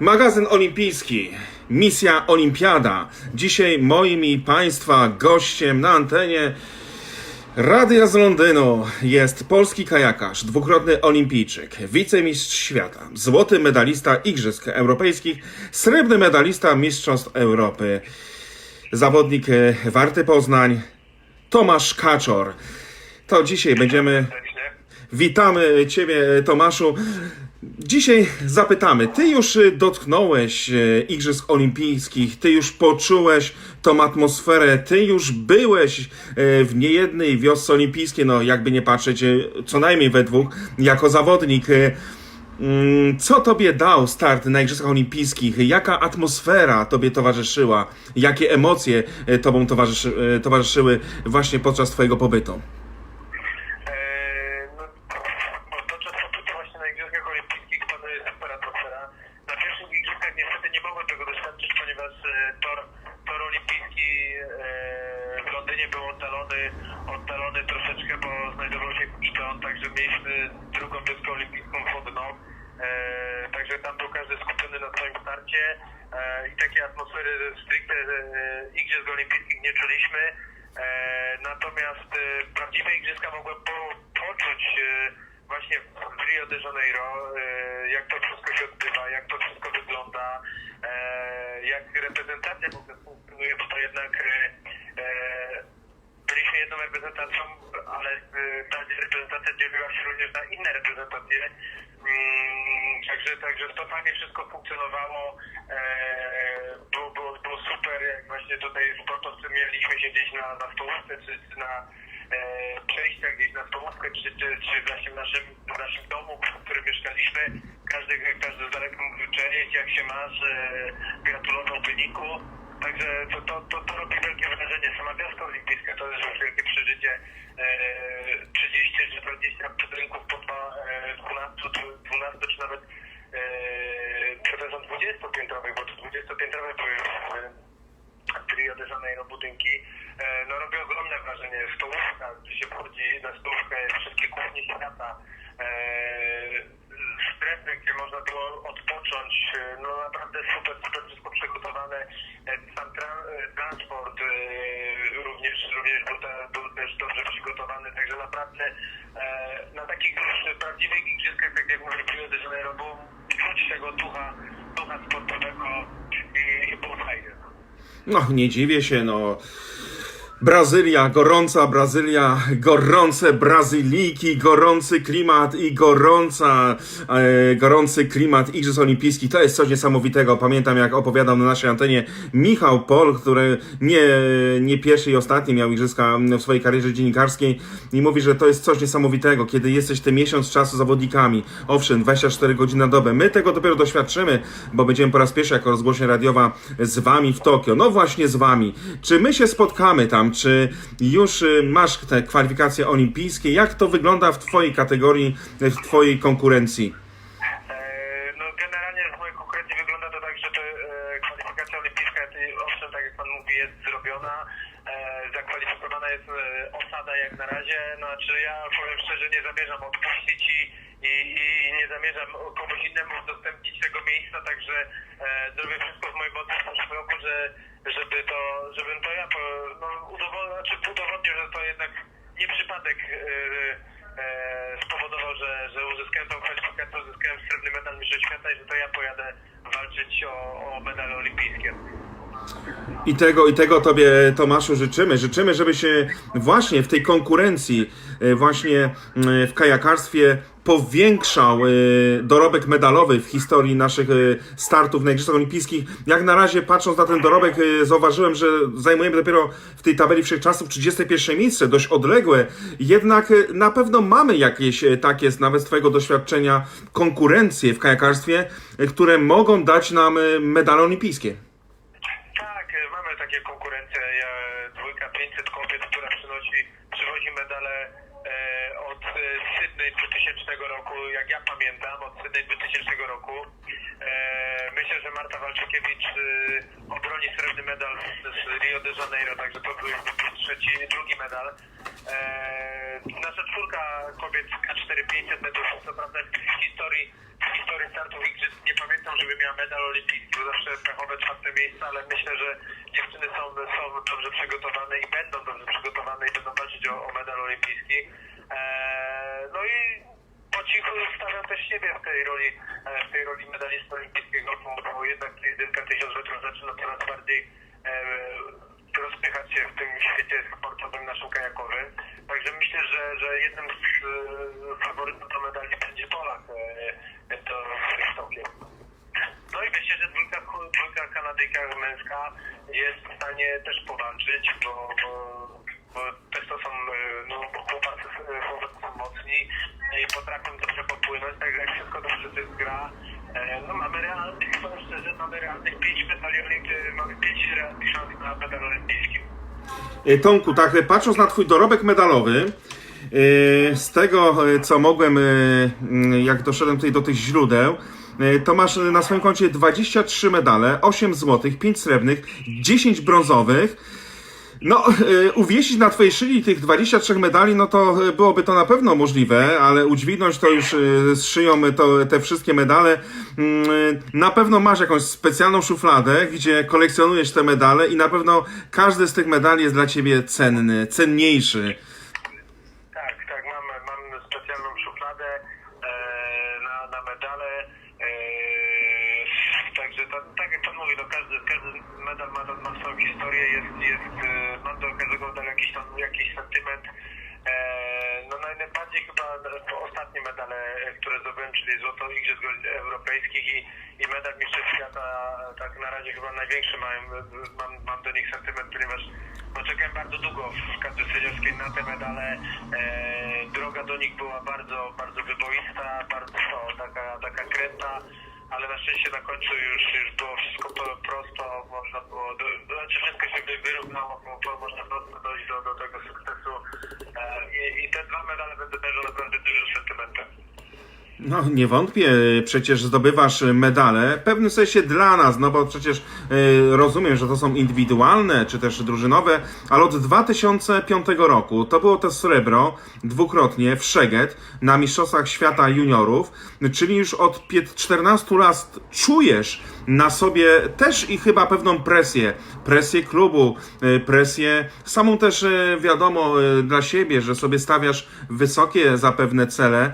Magazyn olimpijski, misja Olimpiada. Dzisiaj moim i Państwa gościem na antenie Radia z Londynu jest polski kajakarz, dwukrotny olimpijczyk, wicemistrz świata, złoty medalista Igrzysk Europejskich, srebrny medalista Mistrzostw Europy, zawodnik e, Warty Poznań, Tomasz Kaczor. To dzisiaj będziemy. Witamy Ciebie, Tomaszu. Dzisiaj zapytamy, Ty już y, dotknąłeś y, Igrzysk Olimpijskich, Ty już poczułeś tą atmosferę, Ty już byłeś y, w niejednej wiosce olimpijskiej, no jakby nie patrzeć, co najmniej we dwóch, jako zawodnik. mm, Co Tobie dał start na Igrzyskach Olimpijskich? Jaka atmosfera Tobie towarzyszyła? Jakie emocje Tobą towarzyszy, towarzyszyły właśnie podczas Twojego pobytu? Eee, no, podczas pobytu właśnie na Igrzyskach Olimpijskich panuje super atmosfera. Na pierwszych Igrzyskach niestety nie mogłem tego doświadczyć, ponieważ e, tor, tor olimpijski e, w Londynie był oddalony, oddalony troszeczkę, bo znajdował się szton, także mieliśmy drugą wyspę olimpijską wodną. E, także tam był każdy skupiony na swoim starcie e, i takiej atmosfery stricte e, Igrzysk Olimpijskich nie czuliśmy. E, natomiast e, prawdziwe igrzyska mogłem po, poczuć e, właśnie w Rio de Janeiro, jak to wszystko się odbywa, jak to wszystko wygląda, jak reprezentacja w ogóle funkcjonuje, bo to jednak byliśmy jedną reprezentacją, ale e, ta reprezentacja dzieliła się również na inne reprezentacje. Mm, Także, także to fajnie wszystko funkcjonowało. E, było, było, było super, jak właśnie tutaj sportowcy mieliśmy się gdzieś na, na stołówce, czy, na e, przejściach gdzieś na stołówkę, czy, czy, czy właśnie w naszym, w naszym domu, w którym mieszkaliśmy. Każdy, każdy z daleka mówił, cześć, jak się masz, gratulował wyniku. Także to, to, to, to robi wielkie wrażenie. Sama wioska olimpijska to jest już wielkie przeżycie. E, 30 czy 20 budynków po dwa, e, 12, czy 12 czy nawet e, przepraszam 20-piętrowych, bo to 20-piętrowe były w, w Rio de budynki. E, no robi ogromne wrażenie. Stołówka, gdzie się wchodzi na stołówkę, wszystkie kuchnie świata. E, strefy, gdzie można było odpocząć. E, No naprawdę super, super wszystko przygotowane. E, Sam tra- e, transport również, również był, te, był też dobrze przygotowany, także naprawdę na takich prawdziwych igrzyskach, tak jak mówię, Rio de Janeiro, było czuć tego ducha, ducha sportowego i, i było. No, nie dziwię się, no. Brazylia, gorąca Brazylia, gorące Brazylijki, gorący klimat i gorąca, e, gorący klimat Igrzysk Olimpijskich. To jest coś niesamowitego. Pamiętam, jak opowiadał na naszej antenie Michał Pol, który nie, nie pierwszy i ostatni miał Igrzyska w swojej karierze dziennikarskiej i mówi, że to jest coś niesamowitego, kiedy jesteś ten miesiąc czasu zawodnikami. Owszem, 24 godziny na dobę. My tego dopiero doświadczymy, bo będziemy po raz pierwszy jako rozgłośnia radiowa z wami w Tokio. No właśnie z wami. Czy my się spotkamy tam? Czy już y, masz te kwalifikacje olimpijskie? Jak to wygląda w twojej kategorii, w twojej konkurencji? E, No generalnie w mojej konkurencji wygląda to tak, że to, e, kwalifikacja olimpijska, owszem, tak jak Pan mówi, jest zrobiona. E, zakwalifikowana jest e, osada jak na razie. Znaczy ja powiem szczerze, nie zamierzam odpuścić i, nie zamierzam komuś innemu udostępnić tego miejsca, także e, zrobię wszystko w moim mocy w przyszłym że, żeby to, żebym to ja po, no, udowodnił, znaczy udowodnił, że to jednak nie przypadek e, e, spowodował, że, że uzyskałem tą kwalifikację, uzyskałem srebrny medal Mistrzostw Świata i że to ja pojadę walczyć o, o medale olimpijskie. I tego, I tego Tobie, Tomaszu, życzymy. Życzymy, żeby się właśnie w tej konkurencji, e, właśnie e, w kajakarstwie powiększał e, dorobek medalowy w historii naszych startów na Igrzyskach Olimpijskich. Jak na razie, patrząc na ten dorobek, zauważyłem, że zajmujemy dopiero w tej tabeli wszechczasów 31 miejsce, dość odległe. Jednak na pewno mamy jakieś takie, nawet z Twojego doświadczenia, konkurencje w kajakarstwie, które mogą dać nam medale olimpijskie. Takie konkurencje, dwójka 500 kobiet, która przynosi, przywozi medale e, od e, Sydney 2000 roku, jak ja pamiętam, od Sydney 2000 roku. E, myślę, że Marta Walczykiewicz obroni srebrny medal z, Rio de Janeiro, także to był trzeci, drugi medal. E, nasza czwórka kobiet K4 500 metrów, co prawda w historii, w historii startów igrzysk nie pamiętam, żeby miała medal olimpijski, bo zawsze pechowe czwarte miejsce, ale myślę, że dziewczyny są, są dobrze przygotowane i będą dobrze przygotowane i będą walczyć o, o medal olimpijski. Eee, no i po cichu stawiam też siebie w tej roli, e, w tej roli medalisty olimpijskiego, bo, jednak jedynka 1000 metrów zaczyna coraz bardziej e, rozpychać się w tym świecie sportowym naszym kajakowym. Także myślę, że, że jednym z e, faworytów do medali będzie Polak to w Tokio. No i myślę, że dwójka, dwójka Kanadyjka męska jest w stanie też powalczyć, bo, bo, bo też to są e, no, chłopacy, e, chłopacy są mocni i potrafią dobrze popłynąć, także jak wszystko dobrze to jest gra. E, No mamy realnych, powiem szczerze, mamy realnych pięć medali, olimpijskich, mamy pięć realnych szans na medal olimpijski. E, Tomku, tak, e, patrząc na Twój dorobek medalowy, e, z tego, e, co mogłem, e, mm, jak doszedłem tutaj do tych źródeł, e, to masz e, na swoim koncie 23 medale, 8 złotych, 5 srebrnych, 10 brązowych. No, e, uwiesić na Twojej szyli tych 23 medali, no to e, byłoby to na pewno możliwe, ale udźwignąć to już e, z szyją to, te wszystkie medale. mm, Na pewno masz jakąś specjalną szufladę, gdzie kolekcjonujesz te medale i na pewno każdy z tych medali jest dla Ciebie cenny, cenniejszy. Tak, tak, mam, mam specjalną szufladę na, medale. Także to, tak jak pan mówi, no każdy, każdy medal ma, ma swoją historię, jest, jest, e, mam do każdego medalu jakiś jakiś sentyment. E, no naj- najbardziej chyba ostatnie medale, e, które zdobyłem, czyli złoto Igrzysk Europejskich i, i medal Mistrzostw Świata, tak na razie chyba największy mam, mam, mam do nich sentyment, ponieważ no, czekałem bardzo długo w kadrze seniorskiej na te medale. Droga do nich była bardzo, bardzo wyboista, bardzo taka, taka kręta, ale na szczęście na końcu już, już było wszystko pro- prosto, można było, do, znaczy wszystko się wy- wyrównało, można prosto dojść do, do tego sukcesu. E, i, i te dwa medale będę No, nie wątpię, przecież zdobywasz medale, w pewnym sensie dla nas, no bo przecież e, rozumiem, że to są indywidualne, czy też drużynowe, ale od 2005 roku to było to srebro dwukrotnie w Szeged na Mistrzostwach Świata Juniorów, czyli już od pię- 14 lat czujesz na sobie też i chyba pewną presję, presję klubu, e, presję samą też e, wiadomo e, dla siebie, że sobie stawiasz wysokie zapewne cele,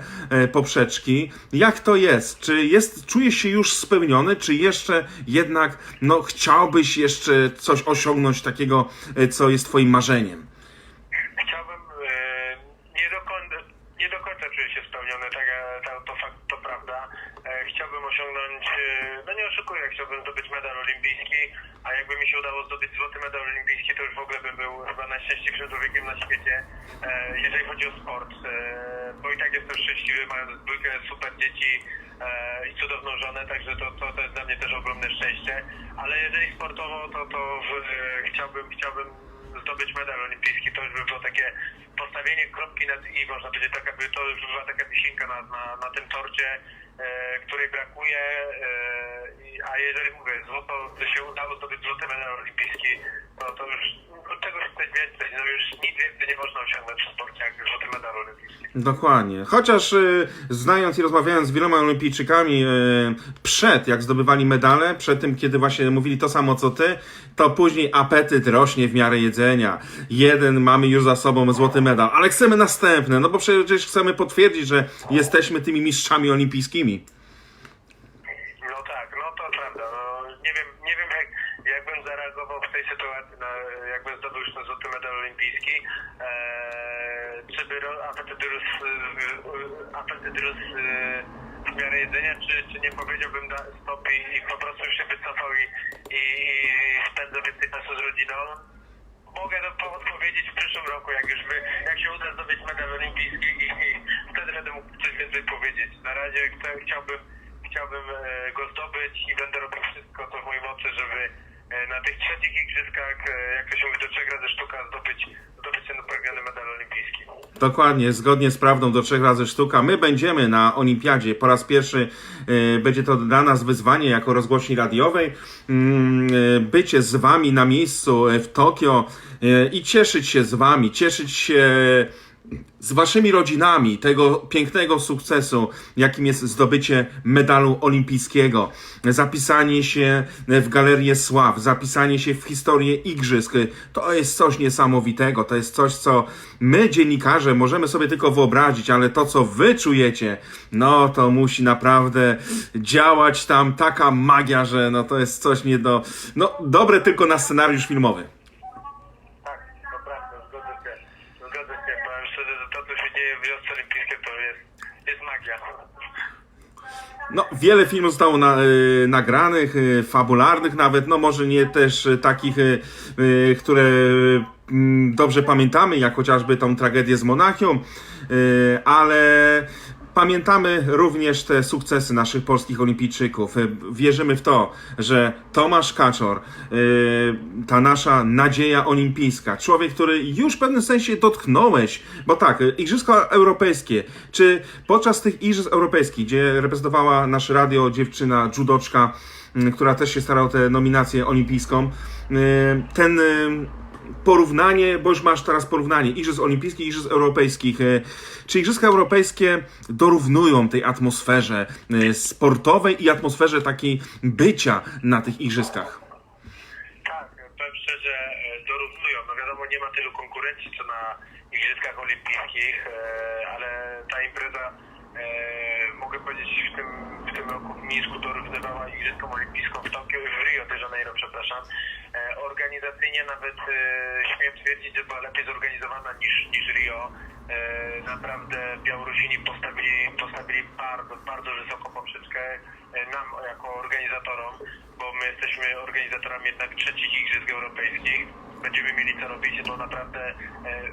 poprzeczki. Jak to jest? Czy jest, czujesz się już spełniony, czy jeszcze jednak no, chciałbyś jeszcze coś osiągnąć takiego, co jest twoim marzeniem? Chciałbym, nie, do końca, nie do końca czuję się spełniony, tak, e, to, to fakt, to prawda. E, chciałbym osiągnąć, e, no nie oszukuję, chciałbym zdobyć medal olimpijski, a jakby mi się udało zdobyć złoty medal olimpijski, to już w ogóle bym był chyba najszczęśliwszym człowiekiem na świecie, e, jeżeli chodzi o sport. E, bo i tak jestem szczęśliwy, mając dwójkę super dzieci i cudowną żonę, także to, to, to jest dla mnie też ogromne szczęście. Ale jeżeli sportowo, to, to chciałbym, chciałbym zdobyć medal olimpijski, to już by było takie postawienie kropki nad i, można powiedzieć, taka by, to już by była taka wisienka na, na, na tym torcie, której brakuje, e, a jeżeli mówię, złoto, by się udało zdobyć złoty medal olimpijski, to, to już no, czegoś coś więcej, no już nic więcej nie można osiągnąć w sporcie jak złoty medal olimpijski. Dokładnie. Chociaż y, znając i rozmawiając z wieloma olimpijczykami y, przed, jak zdobywali medale, przed tym, kiedy właśnie mówili to samo co ty, to później apetyt rośnie w miarę jedzenia. Jeden mamy już za sobą złoty medal, ale chcemy następne, no bo przecież chcemy potwierdzić, że jesteśmy tymi mistrzami olimpijskimi. No tak, no to prawda. No, nie wiem, nie wiem jak, jakbym zareagował w tej sytuacji, na, ten złoty medal olimpijski. Eee, czy apetyt rósł, e, e, w miarę jedzenia, czy, czy nie powiedziałbym na stop i, i po prostu się wycofał i, i, i spędzę więcej czasu z rodziną? Mogę to odpowiedzieć w przyszłym roku, jak już by, jak się uda zdobyć medal olimpijski i, i wtedy będę mógł coś więcej powiedzieć. Na razie chcę, chciałbym, chciałbym e, go zdobyć i będę robił wszystko, co w mojej mocy, żeby na tych trzecich igrzyskach, e, jak to się mówi, do trzech razy sztuka zdobyć, zdobyć ten upragniony medal olimpijski. Dokładnie, zgodnie z prawdą do trzech razy sztuka. My będziemy na Olimpiadzie. Po raz pierwszy e, będzie to dla nas wyzwanie jako rozgłośni radiowej. Mm, e, bycie z Wami na miejscu e, w Tokio e, i cieszyć się z Wami, cieszyć się z waszymi rodzinami tego pięknego sukcesu, jakim jest zdobycie medalu olimpijskiego, zapisanie się w galerię sław, zapisanie się w historię igrzysk, to jest coś niesamowitego, to jest coś, co my dziennikarze możemy sobie tylko wyobrazić, ale to, co wy czujecie, no to musi naprawdę działać tam taka magia, że no to jest coś nie do, no dobre tylko na scenariusz filmowy. Tak, to prawda, zgodzę się. Zgodzę się. Powiem szczerze, że to, co się w wiosce olimpijskiej, to jest, jest magia. No, wiele filmów zostało na, y, nagranych, y, fabularnych nawet, no może nie też y, takich, y, y, które y, mm, dobrze pamiętamy, jak chociażby tą tragedię z Monachium, y, ale pamiętamy również te sukcesy naszych polskich olimpijczyków. Y, Wierzymy w to, że Tomasz Kaczor, y, ta nasza nadzieja olimpijska, człowiek, który już w pewnym sensie dotknąłeś, bo tak, y, Igrzyska Europejskie, czy podczas tych Igrzysk Europejskich, gdzie reprezentowała nasze radio dziewczyna, judoczka, która też się starała o tę nominację olimpijską, ten porównanie, bo już masz teraz porównanie Igrzysk Olimpijskich Igrzysk Europejskich. y, Czy Igrzyska Europejskie dorównują tej atmosferze y, sportowej i atmosferze takiej bycia na tych Igrzyskach? Tak, powiem szczerze, e, dorównują. No wiadomo, nie ma tylu konkurencji co na Igrzyskach Olimpijskich, e, ale ta impreza, e, mogę powiedzieć, w tym, w tym roku w Mińsku dorównywała Igryskom Olimpijskom w Tokio w Rio de Janeiro, przepraszam. E, Organizacyjnie nawet e, śmiem twierdzić, że była lepiej zorganizowana niż, niż Rio. E, Naprawdę Białorusini postawili, postawili bardzo, bardzo wysoką poprzeczkę e, nam jako organizatorom, bo my jesteśmy organizatorami jednak trzecich Igrzysk Europejskich. Będziemy mieli co robić, to naprawdę e,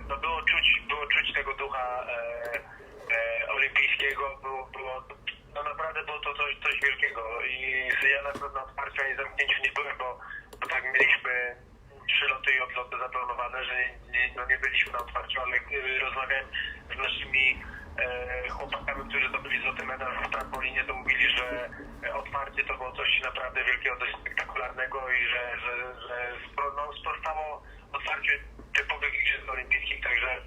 no było czuć, było czuć tego ducha e, e, olimpijskiego, było, było no naprawdę było to coś, coś wielkiego i ja na pewno na otwarciu ani zamknięciu nie byłem, bo, bo tak mieliśmy przyloty i odloty zaplanowane, że nie, no nie byliśmy na otwarciu, ale rozmawiałem z naszymi e, chłopakami, którzy zdobyli złoty medal w trampolinie, to mówili, że otwarcie to było coś naprawdę wielkiego, dość spektakularnego i że, że, że spro, no, sprostało otwarciu typowych igrzysk olimpijskich, także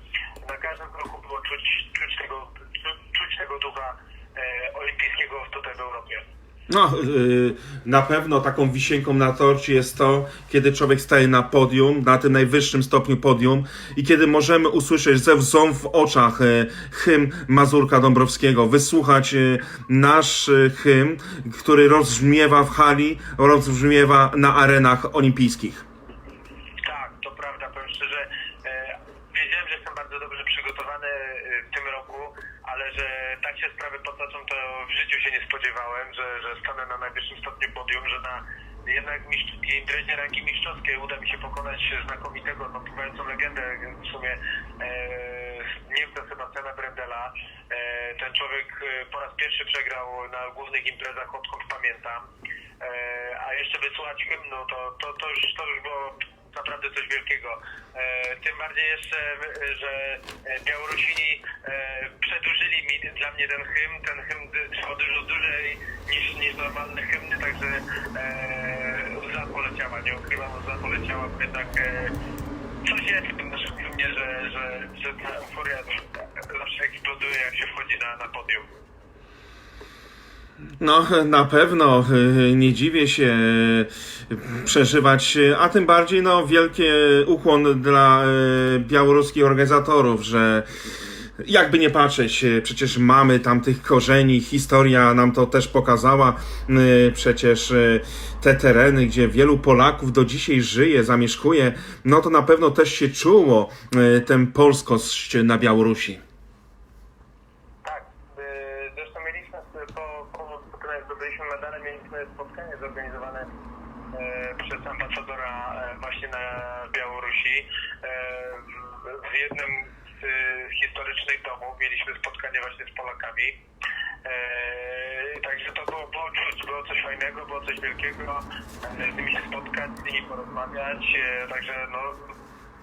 na każdym kroku było czuć, czuć, tego, czu, czuć tego ducha e, olimpijskiego tutaj w Europie. No, yy, na pewno taką wisienką na torcie jest to, kiedy człowiek staje na podium, na tym najwyższym stopniu podium i kiedy możemy usłyszeć ze łzą w oczach y, hymn Mazurka Dąbrowskiego, wysłuchać y, nasz y, hymn, który rozbrzmiewa w hali, rozbrzmiewa na arenach olimpijskich. Tak, to prawda, powiem szczerze, e, wiedziałem, że jestem bardzo dobrze przygotowany e, w tym roku, ale że tak się sprawy potoczą, to w życiu nie spodziewałem, że, że stanę na najwyższym stopniu podium, że na jednak mistrz, imprezie rangi mistrzowskiej uda mi się pokonać znakomitego, no pływającą legendę w sumie e, Niemca Sebastiana Brendela. E, ten człowiek e, po raz pierwszy przegrał na głównych imprezach, odkąd pamiętam. E, a jeszcze wysłuchać hymnu, to, to, to, już, to już było naprawdę coś wielkiego. E, tym bardziej jeszcze, że e, Białorusini e, przedłużyli mi dla mnie ten hymn. Ten hymn trwał dużo dłużej niż, niż normalne hymny, także łza poleciała, nie ukrywam, łza poleciała, bo jednak coś jest w tym naszym hymnie, że, że, że ta euforia zawsze eksploduje, jak się wchodzi na, na podium. No, na pewno y, nie dziwię się y, przeżywać, y, a tym bardziej no wielkie ukłon dla y, białoruskich organizatorów, że jakby nie patrzeć, y, przecież mamy tam tych korzeni, historia nam to też pokazała, y, przecież y, te tereny, gdzie wielu Polaków do dzisiaj żyje, zamieszkuje, no to na pewno też się czuło y, tę polskość na Białorusi. Tak, y, zresztą mieliśmy s- po, po, po tym jak zdobyliśmy medale, mieliśmy spotkanie zorganizowane e, przez ambasadora e, właśnie na E, w, jednym z historycznych domów mieliśmy spotkanie właśnie z Polakami. E, także to było, było czuć, było coś fajnego, było coś wielkiego, e, z nimi się spotkać, z nimi porozmawiać, także no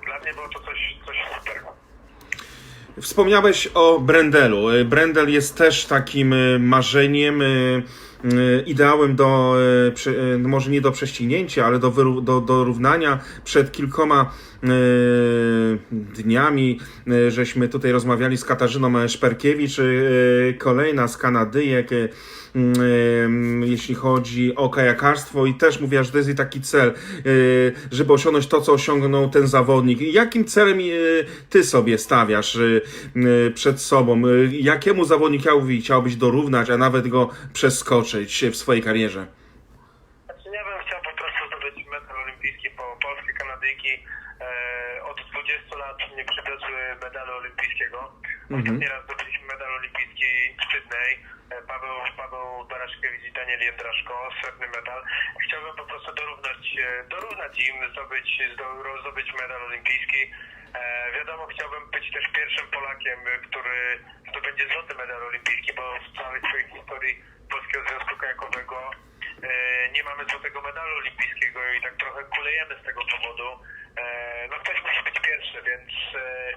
dla mnie było to coś, coś super. Wspomniałeś o Brendelu. Brendel jest też takim marzeniem, y, ideałem do, y, y, no może nie do prześcignięcia, ale do, wyru- do, do równania. Przed kilkoma y, dniami y, żeśmy tutaj rozmawiali z Katarzyną Szperkiewicz, y, kolejna z Kanadyjek, y, jeśli chodzi o kajakarstwo i też mówiła, że to jest taki cel, y, żeby osiągnąć to, co osiągnął ten zawodnik. Jakim celem y, ty sobie stawiasz y, y, przed sobą? Y, Jakiemu zawodnikowi chciałbyś dorównać, a nawet go przeskoczyć w swojej karierze? Znaczy ja bym chciał po prostu zdobyć medal olimpijski, bo polskie Kanadyjki e, od 20 lat nie przywiozły medalu olimpijskiego. Ostatni raz zdobyliśmy medal olimpijski w Sydney. E, Paweł, Paweł Baraszkiewicz i Daniel Jędraszko, srebrny medal. Chciałbym po prostu dorównać, e, dorównać im, zdobyć, zdo- zdobyć medal olimpijski. E, wiadomo, chciałbym być też pierwszym Polakiem, który zdobędzie złoty medal olimpijski, bo w całej swojej historii Polskiego Związku Kajakowego E, nie mamy złotego medalu olimpijskiego i tak trochę kulejemy z tego powodu. E, No ktoś musi być pierwszy, więc e,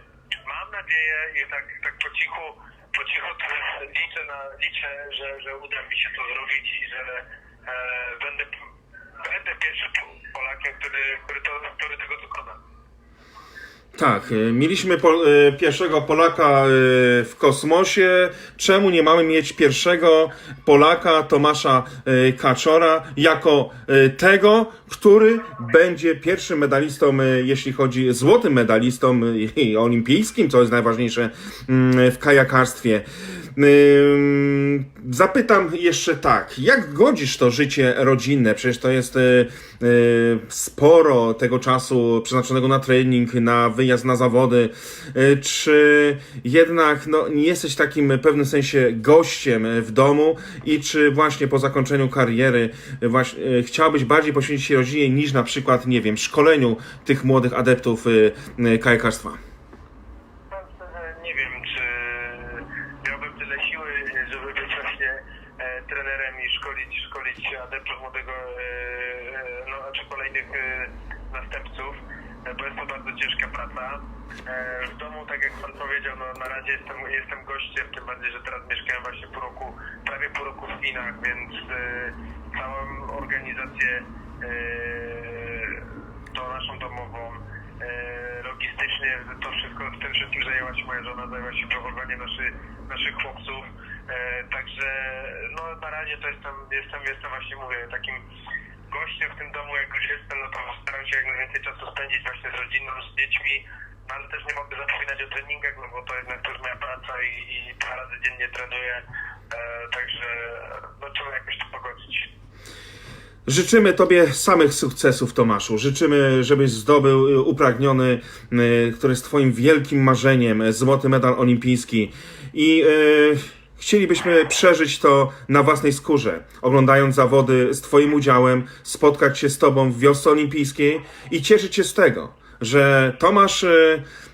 mam nadzieję i tak, tak po cichu, po cichu liczę, na, liczę że, że uda mi się to zrobić i że będę, będę pierwszym Polakiem, który, który, to, który tego dokona. Tak, y, mieliśmy po, y, pierwszego Polaka y, w kosmosie. Czemu nie mamy mieć pierwszego Polaka Tomasza Kaczora jako tego, który będzie pierwszym medalistą, jeśli chodzi złotym medalistą olimpijskim, co jest najważniejsze mm, w kajakarstwie. Zapytam jeszcze tak, jak godzisz to życie rodzinne? Przecież to jest y, y, sporo tego czasu przeznaczonego na trening, na wyjazd na zawody. Y, Czy jednak no, nie jesteś takim w pewnym sensie gościem w domu i czy właśnie po zakończeniu kariery właśnie, chciałbyś bardziej poświęcić się rodzinie niż na przykład, nie wiem, szkoleniu tych młodych adeptów kajakarstwa? Powiem szczerze, Nie wiem, czy miałbym tyle siły, żeby być właśnie e, trenerem i szkolić, szkolić adeptów młodego, e, e, no, czy kolejnych e, następców, bo jest to bardzo ciężka praca. W domu, tak jak pan powiedział, no, na razie jestem, jestem gościem, tym bardziej, że teraz mieszkałem właśnie pół roku, prawie pół roku w Chinach, więc całą organizację tą naszą domową, logistycznie to wszystko, tym wszystkim zajęła się moja żona, zajęła się prowadzeniem naszy, naszych chłopców, e, także no na razie to jestem, jestem, jestem właśnie mówię takim gościem w tym domu, jak już jestem, no to staram się jak najwięcej czasu spędzić właśnie z rodziną, z dziećmi, no ale też nie mogę zapominać o treningach, no bo to jednak jest moja praca i, i dwa razy dziennie trenuję, e, także no trzeba jakoś to pogodzić. Życzymy Tobie samych sukcesów, Tomaszu. Życzymy, żebyś zdobył y, upragniony, y, który jest Twoim wielkim marzeniem, y, złoty medal olimpijski. I chcielibyśmy przeżyć to na własnej skórze, oglądając zawody z Twoim udziałem, spotkać się z Tobą w wiosce olimpijskiej i cieszyć się z tego, że Tomasz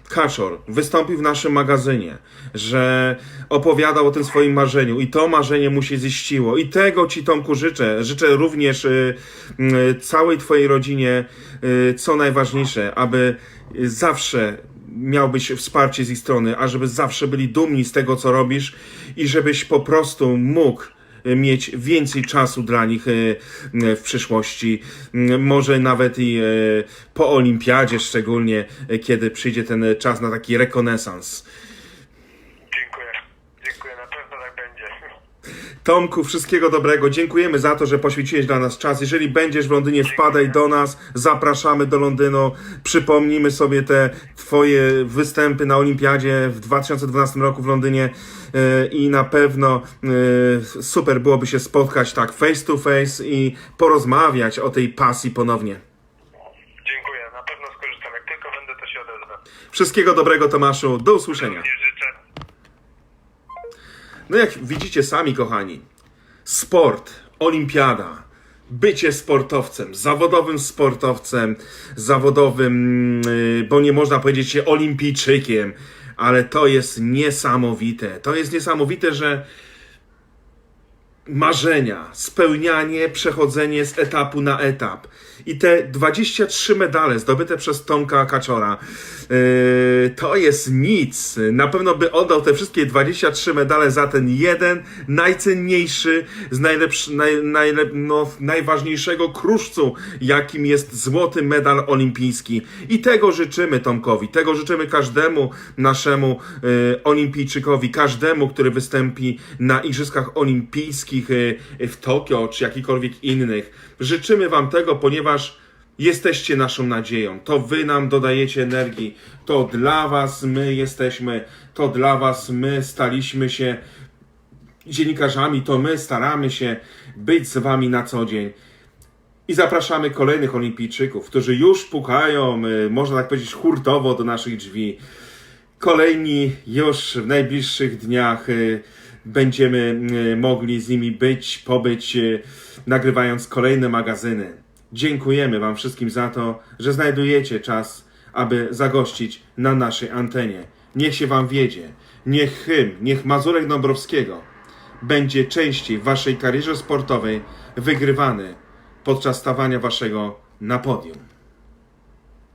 Kaczor wystąpił w naszym magazynie, że opowiadał o tym swoim marzeniu i to marzenie mu się ziściło. I tego Ci, Tomku, życzę. Życzę również y, y, całej Twojej rodzinie, y, co najważniejsze, aby zawsze miałbyś wsparcie z ich strony, a żeby zawsze byli dumni z tego, co robisz i żebyś po prostu mógł mieć więcej czasu dla nich e, w przyszłości. Może nawet i po olimpiadzie, szczególnie kiedy przyjdzie ten czas na taki rekonesans. Dziękuję, dziękuję, na pewno tak będzie. Tomku, wszystkiego dobrego. Dziękujemy za to, że poświęciłeś dla nas czas. Jeżeli będziesz w Londynie, wpadaj do nas. Zapraszamy do Londynu. Przypomnimy sobie te Twoje występy na Olimpiadzie w 2012 roku w Londynie. E, I na pewno e, super byłoby się spotkać tak face to face i porozmawiać o tej pasji ponownie. Dziękuję, na pewno skorzystam. Jak tylko będę, to się odezwę. Wszystkiego dobrego, Tomaszu. Do usłyszenia. No jak widzicie sami, kochani, sport, olimpiada, bycie sportowcem, zawodowym sportowcem, zawodowym, yy, bo nie można powiedzieć się olimpijczykiem, ale to jest niesamowite. To jest niesamowite, że marzenia, spełnianie, przechodzenie z etapu na etap. I te 23 medale zdobyte przez Tomka Kaczora, yy, to jest nic. Na pewno by oddał te wszystkie 23 medale za ten jeden, najcenniejszy, z najlepszy, naj, najlep, no, najważniejszego kruszcu, jakim jest złoty medal olimpijski. I tego życzymy Tomkowi, tego życzymy każdemu naszemu e, olimpijczykowi, każdemu, który wystąpi na Igrzyskach Olimpijskich e, w Tokio czy jakikolwiek innych. Życzymy Wam tego, ponieważ jesteście naszą nadzieją. To Wy nam dodajecie energii. To dla Was my jesteśmy. To dla Was my staliśmy się dziennikarzami. To my staramy się być z Wami na co dzień. I zapraszamy kolejnych olimpijczyków, którzy już pukają, y, można tak powiedzieć, hurtowo do naszych drzwi. Kolejni już w najbliższych dniach y, będziemy y, mogli z nimi być, pobyć, y, nagrywając kolejne magazyny. Dziękujemy Wam wszystkim za to, że znajdujecie czas, aby zagościć na naszej antenie. Niech się Wam wiedzie. Niech hymn, niech Mazurek Dąbrowskiego będzie częściej w Waszej karierze sportowej wygrywany podczas stawania Waszego na podium.